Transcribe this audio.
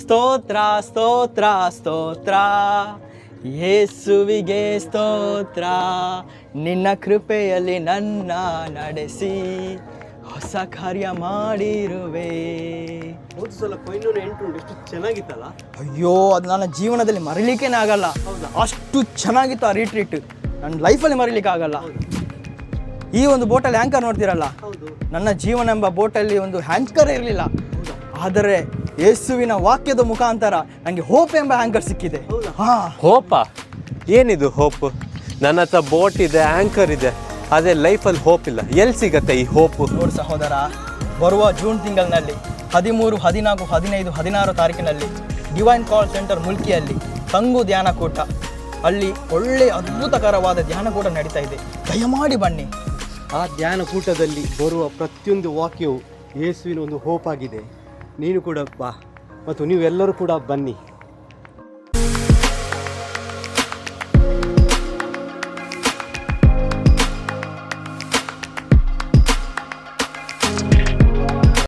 ಸ್ತೋತ್ರ ಸ್ತೋತ್ರ ಸ್ತೋತ್ರ ಯೇಸುವಿಗೆ ಸ್ತೋತ್ರ ನಿನ್ನ ಕೃಪೆಯಲ್ಲಿ ನನ್ನ ನಡೆಸಿ ಹೊಸ ಕಾರ್ಯ ಮಾಡಿರುವೆ ಹೋದ ಸಲ ಕೊಯ್ನೂರು ಎಂಟು ಎಷ್ಟು ಚೆನ್ನಾಗಿತ್ತಲ್ಲ? ಅಯ್ಯೋ ಅದು ನನ್ನ ಜೀವನದಲ್ಲಿ ಮರಿಲಿಕ್ಕೇನೆ ಆಗಲ್ಲ. ಅಷ್ಟು ಚೆನ್ನಾಗಿತ್ತು ಆ ರೀಟ್ರೀಟ್ ನನ್ನ ಲೈಫಲ್ಲಿ ಮರಿಲಿಕ್ಕೆ ಆಗಲ್ಲ. ಈ ಒಂದು ಬೋಟಲ್ಲಿ ಆ್ಯಂಕರ್ ನೋಡ್ತೀರಲ್ಲ? ನನ್ನ ಜೀವನ ಎಂಬ ಬೋಟಲ್ಲಿ ಒಂದು ಹ್ಯಾಂಕರ್ ಇರಲಿಲ್ಲ. ಆದರೆ ಯೇಸುವಿನ ವಾಕ್ಯದ ಮುಖಾಂತರ ನನಗೆ ಹೋಪ್ ಎಂಬ ಆಂಕರ್ ಸಿಕ್ಕಿದೆ. ಹಾ. ಹೋಪ ಏನಿದು ಹೋಪ್ ನನ್ನ ಹತ್ರ ಬೋಟ್ ಇದೆ ಆ್ಯಂಕರ್ ಇದೆ. ಅದೇ ಲೈಫಲ್ಲಿ ಹೋಪ್ ಇಲ್ಲ. ಎಲ್ಲಿ ಸಿಗತ್ತೆ ಈ ಹೋಪು ನೋಡು ಸಹೋದರ ಬರುವ ಜೂನ್ ತಿಂಗಳಿನಲ್ಲಿ ಹದಿಮೂರು ಹದಿನಾಲ್ಕು ಹದಿನೈದು ಹದಿನಾರು ತಾರೀಕಿನಲ್ಲಿ ಡಿವೈನ್ ಕಾಲ್ ಸೆಂಟರ್ ಮುಲ್ಕಿಯಲ್ಲಿ ತಂಗು ಧ್ಯಾನಕೂಟ. ಅಲ್ಲಿ ಒಳ್ಳೆ ಅದ್ಭುತಕರವಾದ ಧ್ಯಾನಕೂಟ ನಡೀತಾ ಇದೆ. ದಯಮಾಡಿ ಬನ್ನಿ. ಆ ಧ್ಯಾನಕೂಟದಲ್ಲಿ ಬರುವ ಪ್ರತಿಯೊಂದು ವಾಕ್ಯವು ಯೇಸುವಿನ ಒಂದು ಹೋಪ್ ಆಗಿದೆ. ನೀನು ಕೂಡ ಬಾ ಮತ್ತು ನೀವೆಲ್ಲರೂ ಕೂಡ ಬನ್ನಿ.